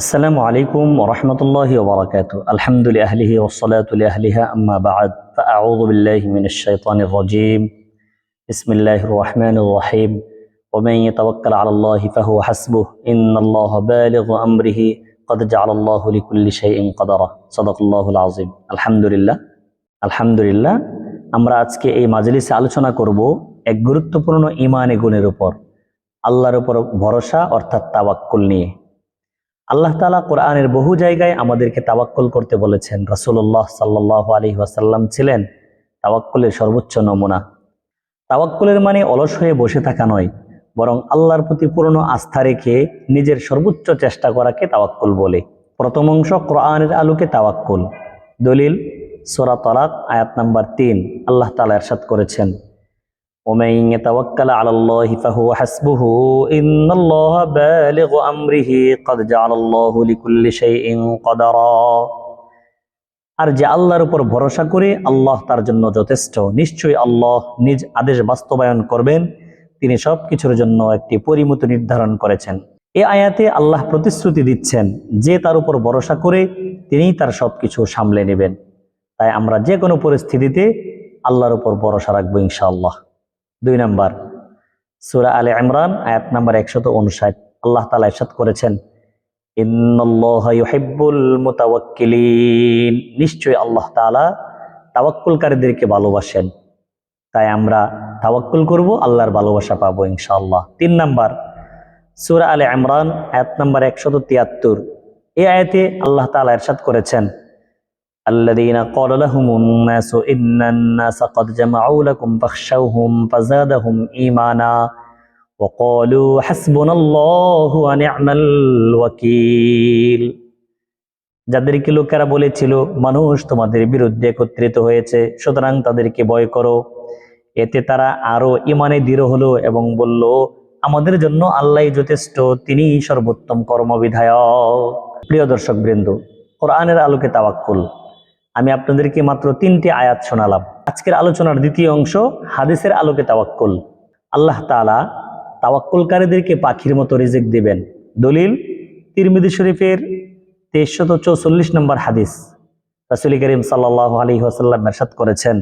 السلام عليكم ورحمة الله وبركاته الحمد لأهله والصلاة لأهلها أما بعد فأعوذ بالله من الشيطان الرجيم بسم الله الرحمن الرحيم ومن يتوكل على الله فهو حسبه إن الله بالغ أمره قد جعل الله لكل شيء قدرا صدق الله العظيم الحمد لله الحمد لله আমরা আজকে এই মাজলিসে আলোচনা করব এক গুরুত্বপূর্ণ ইমানে গুণের উপর আল্লাহর উপর ভরসা অর্থাৎ তাওয়াক্কুল নিয়ে আল্লাহ তালা কোরআনের বহু জায়গায় আমাদেরকে তাওয়াক্কুল করতে বলেছেন। রাসূলুল্লাহ সাল্লাহ আলী ওয়াসাল্লাম ছিলেন তাওয়াক্কুলের সর্বোচ্চ নমুনা। তাওয়াক্কুলের মানে অলস হয়ে বসে থাকা নয়, বরং আল্লাহর প্রতি পূর্ণ আস্থা রেখে নিজের সর্বোচ্চ চেষ্টা করাকে তাওয়াক্কুল বলে। প্রথম অংশ কোরআনের আলোকে তাওয়াক্কুল। দলিল সোরা তলাক, আয়াত নাম্বার তিন, আল্লাহ তালা এরশাদ করেছেন। ومن يتوكل على الله فهو حسبه إن الله بالغ أمره قد جعل الله لكل شيء قدرا আর যে আল্লাহর উপর ভরসা করে আল্লাহ তার জন্য যথেষ্ট নিশ্চয়ই আল্লাহ নিজ আদেশ বাস্তবায়ন করবেন তিনি সব কিছুর জন্য একটি পরিমতি নির্ধারণ করেছেন এ আয়াতে আল্লাহ প্রতিশ্রুতি দিচ্ছেন যে তার উপর ভরসা করে তিনিই তার সবকিছু সামলে নেবেন তাই আমরা যে কোনো পরিস্থিতিতে আল্লাহর উপর ভরসা রাখবো ইনশাআল্লাহ দুই নাম্বার, সুরা আলে ইমরান, আয়াত নাম্বার একশত উনষাট আল্লাহ তালা ইরশাদ করেছেন নিশ্চয়ই আল্লাহ তাআলা তাওয়াক্কুলকারীদেরকে ভালোবাসেন। তাই আমরা তাওয়াক্কুল করব, আল্লাহর ভালোবাসা পাবো ইনশাআল্লাহ। তিন নাম্বার, সুরা আলে ইমরান, আয়াত নাম্বার একশত তিয়াত্তর। এই আয়াতে আল্লাহ তাআলা ইরশাদ করেছেন الذين قال لهم الناس إن الناس قد جمعوا لكم فاخشوهم فزادهم إيمانا وقالوا حسبنا الله ونعم الوكيل যাদেরকে লোকেরা বলেছিল মানুষ তোমাদের বিরুদ্ধে একত্রিত হয়েছে সুতরাং তাদেরকে ভয় করো এতে তারা আরো ইমানে দৃঢ় হলো এবং বলল আমাদের জন্য আল্লাহ যথেষ্ট তিনি সর্বোত্তম কর্মবিধায়ক প্রিয় দর্শক বৃন্দ কোরআনের আলোকে তাওয়াক্কুল আমি আপনাদেরকে মাত্র তিনটি আয়াত শোনালাম আজকের আলোচনার দ্বিতীয় অংশ হাদিসের আলোকে তাওয়াক্কুল আল্লাহ তাআলা তাওয়াক্কুলকারীদেরকে পাখির মতো রিজিক দিবেন দলিল তিরমিদি শরীফের তেইশশত চৌচল্লিশ নম্বর হাদিস রাসুল করিম সাল্লাহ আলী ওসাল্লাম এরশাদ করেছেন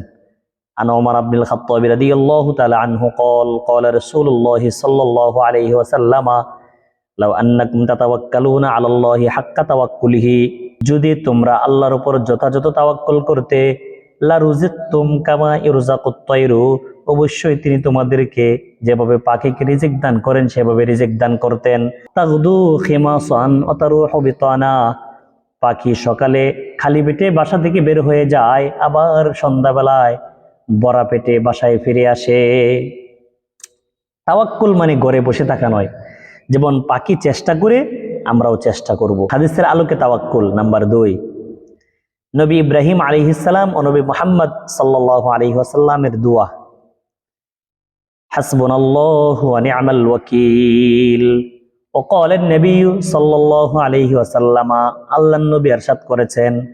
عن عمر بن الخطاب رضي الله تعالى عنه قال قال رسول الله صلى الله عليه وسلم لو أنكم تتوكلون على الله حق توكله যদি তোমরা আল্লাহর উপর যথাযথ তাওয়াক্কল করতে অবশ্যই তিনি তোমাদেরকে যেভাবে পাখিকে রিজিক দান করেন, সেভাবে রিজিক দান করতেন। পাখি সকালে খালি পেটে বাসা থেকে বের হয়ে যায়, আবার সন্ধ্যাবেলায় বড়া পেটে বাসায় ফিরে আসে। তাওয়াক্কুল মানে ঘরে বসে থাকা নয়, যেমন পাখি চেষ্টা করে আমরাও চেষ্টা করব। হাদিসের আলোকে তাওয়াক্কুল, নাম্বার দুই। নবী ইব্রাহিম আলি ইসালাম ও নবী মোহাম্মদ সাল্লাহ আলি আসাল্লামের দোয়া। আমাল আল্লাহ আরশাদ করেছেন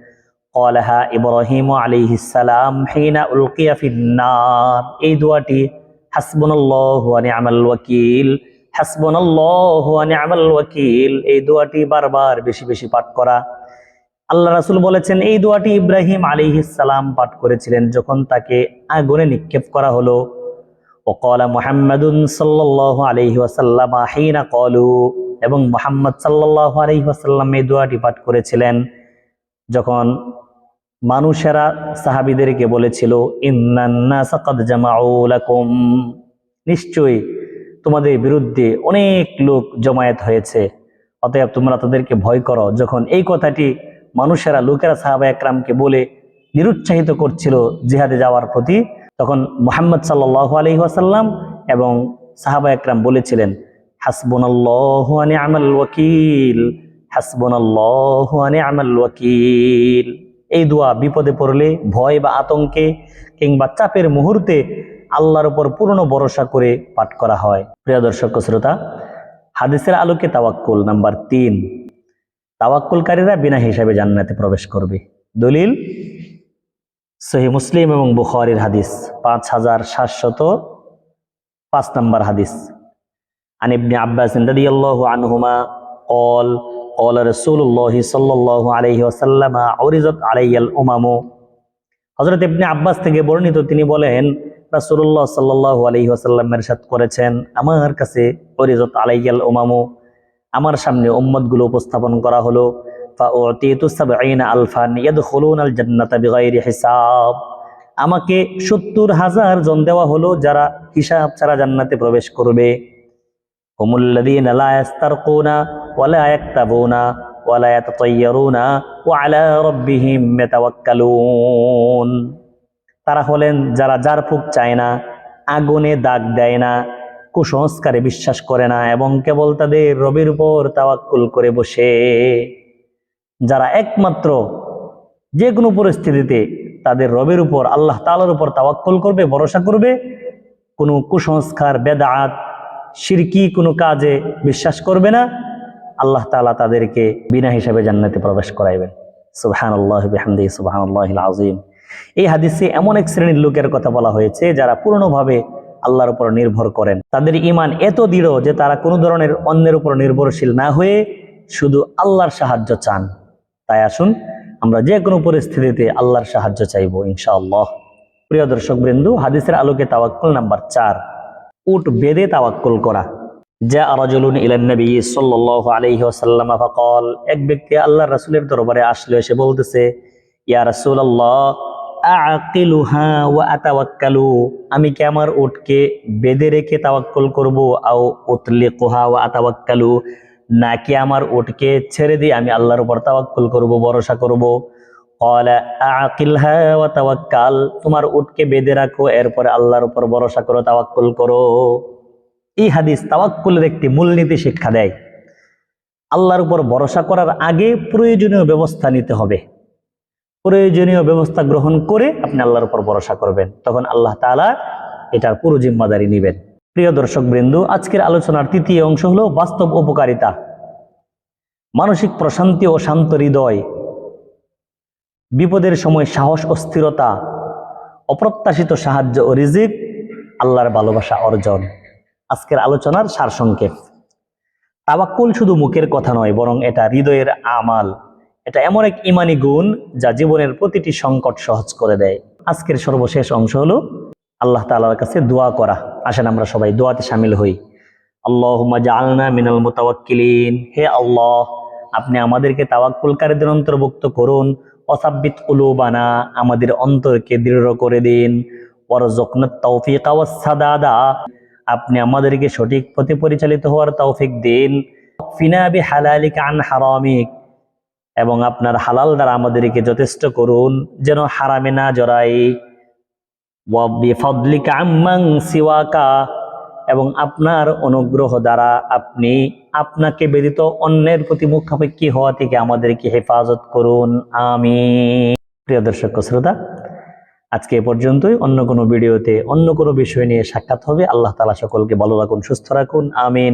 এই ওয়াকিল এই দোয়াটি বারবার বেশি বেশি পাঠ করা আল্লাহ রাসূল বলেছেন এই দোয়াটি ইব্রাহিম আলাইহিস সালাম পাঠ করেছিলেন যখন তাকে আগুনে নিক্ষেপ করা হলো وقال محمد صلى الله عليه وسلم حين قالوا এবং মুহাম্মদ সাল্লাল্লাহু আলাইহি ওয়াসাল্লাম এই দোয়াটি পাঠ করেছিলেন যখন মানুষেরা সাহাবীদেরকে বলেছিল ইন্নান নাস ক্বাদ জামাউ লাকুম নিশ্চয়ই তোমাদের বিরুদ্ধে অনেক লোক জমায়েত হয়েছে। অতএব তোমরা তাদেরকে ভয় করো। যখন এই কথাটি মানুষেরা, লোকেরা সাহাবা একরামকে বলে নিরুৎসাহিত করছিল জিহাদে যাওয়ার প্রতি, তখন মোহাম্মদ সাল্লাহ আলহি আসাল্লাম এবং সাহাবা একরাম বলেছিলেন, হাসবুনাল্লাহু ওয়া নি'মাল ওয়াকিল, হাসবুনাল্লাহু ওয়া নি'মাল ওয়াকিল। এই দোয়া বিপদে পড়লে, ভয় বা আতঙ্কে কিংবা চাপের মুহূর্তে আল্লাহর উপর পূর্ণ ভরসা করে পাঠ করা হয় প্রিয় দর্শক শ্রোতা হাদিসের আলোকে তাওয়াক্কুল নাম্বার তিন তাওয়াক্কুলকারীরা বিনা হিসাবে জান্নাতে প্রবেশ করবে দলিল সহি মুসলিম এবং বুখারীর হাদিস পাঁচ হাজার সাতশত পাঁচ নম্বর হাদিস عن ابن عباس رضي الله عنهما قال قال رسول الله صلى الله عليه وسلم عرضت علي الأمم হজরত ইবনে আব্বাস থেকে বর্ণিত তিনি বলেন রাসূলুল্লাহ সাল্লাল্লাহু আলাইহি ওয়াসাল্লাম এরশাদ করেছেন, আমার কাছে অরিজত আলাইয়াল উমামু, আমার সামনে উম্মতগুলো উপস্থাপন করা হলো আমাকে সত্তর হাজার জন দেওয়া হলো যারা হিসাব ছাড়া জান্নাতে প্রবেশ করবে। ওয়ালা তারা হলেন যারা যার ফুক চায় না, আগুনে দাগ দেয় না, কুসংস্কারে বিশ্বাস করে না এবং কেবল তাদের রবির উপর তাওয়াক্কুল করে বসে। যারা একমাত্র যে কোনো পরিস্থিতিতে তাদের রবের উপর, আল্লাহ তালার উপর তাওয়াক্কুল করবে, ভরসা করবে, কোনো কুসংস্কার, বেদাত, শিরকি কোনো কাজে বিশ্বাস করবে না, আল্লাহ তাআলা তাদেরকে বিনা হিসাবে জান্নাতে প্রবেশ করাইবেন। সুবহান আল্লাহ বিহামদি সুবহান আল্লাহ আজিম এই হাদিসে এমন এক শ্রেণির লোকের কথা বলা হয়েছে যারা পূর্ণভাবে আল্লাহর উপর নির্ভর করেন। তাদের ইমান এত দৃঢ় যে তারা কোনো ধরনের অন্যের উপর নির্ভরশীল না হয়ে শুধু আল্লাহর সাহায্য চান। তাই আসুন, আমরা যে কোনো পরিস্থিতিতে আল্লাহর সাহায্য চাইব, ইনশাআল্লাহ। প্রিয় দর্শক বৃন্দু, হাদিসের আলোকে তাওয়াক্কুল নাম্বার চার। উট বেদে তাওয়াক্কুল করা। যা রাজুলুন ইলান নবী সাল্লাল্লাহু আলাইহি ওয়াসাল্লাম ফাকাল। এক ব্যক্তি আল্লাহর রাসূলের দরবারে আসলো, এসে বলতেছে, ইয়া রাসূলুল্লাহ আমি কি আমার উটকে বেঁধে রেখে তাওয়াক্কল করব? আও ওতলে কোহা ওয়া আতাওয়াক্কালু। নাকি আমার ওটকে ছেড়ে দিয়ে আমি আল্লাহর উপর তাওয়াক্কল করব, ভরসা করব? তাওয়াক্কাল। তোমার উটকে বেঁধে রাখো, এরপরে আল্লাহর উপর ভরসা করো, তাওয়াক্কল করো। এই হাদিস তাওয়াক্কুলের একটি মূলনীতি শিক্ষা দেয়। আল্লাহর উপর ভরসা করার আগে প্রয়োজনীয় ব্যবস্থা নিতে হবে। প্রয়োজনীয় ব্যবস্থা গ্রহণ করে আপনি আল্লাহর উপর ভরসা করবেন। তখন আল্লাহ তাআলা এটার পুরো জিম্মাদারি নেবেন। প্রিয় দর্শক বৃন্দু, আজকের আলোচনার তৃতীয় অংশ হলো বাস্তব উপকারিতা। মানসিক প্রশান্তি ও শান্ত হৃদয়। বিপদের সময় সাহস ও স্থিরতা। অপ্রত্যাশিত সাহায্য ও রিজিক, আল্লাহর ভালোবাসা অর্জন। আজকের আলোচনার সারসংক্ষেপ। তাবাক্কুল শুধু মুখের কথা নয়, বরং এটা হৃদয়ের আমাল। এটা এমন এক ইমানি গুণ যা জীবনের প্রতিটি সংকট সহজ করে দেয়। আজকের সর্বশেষ অংশ হলো আল্লাহ তাআলার কাছে দোয়া করা। আসেন আমরা সবাই দোয়াতে সামিল হই। আল্লাহুম্মা জাআলনা মিনাল মুতাওয়াক্কিলিন। হে আল্লাহ, আপনি আমাদেরকে তাওয়াক্কুলকারীদের অন্তর্ভুক্ত করুন। অসাব্বিত কুলুবানা আমাদের অন্তরকে দৃঢ় করে দিন। আপনি আমাদেরকে সঠিক পথে পরিচালিত হওয়ার তৌফিক দিন। ফিনা বি হালালিকা আন হারামিক। এবং আপনার হালাল দ্বারা আমাদেরকে যথেষ্ট করুন, যেন হারামে না জড়াই। আম্মান সিওয়াকা, এবং আপনার অনুগ্রহ দ্বারা আপনি আপনাকে ব্যতীত অন্যের প্রতি মুখাপেক্ষী হওয়া থেকে আমাদেরকে হেফাজত করুন। আমি প্রিয় দর্শক শ্রোতা, আজকে এ পর্যন্তই। অন্য কোনো ভিডিওতে অন্য কোনো বিষয় নিয়ে সাক্ষাৎ হবে। আল্লাহ তালা সকলকে ভালো রাখুন, সুস্থ রাখুন। আমিন।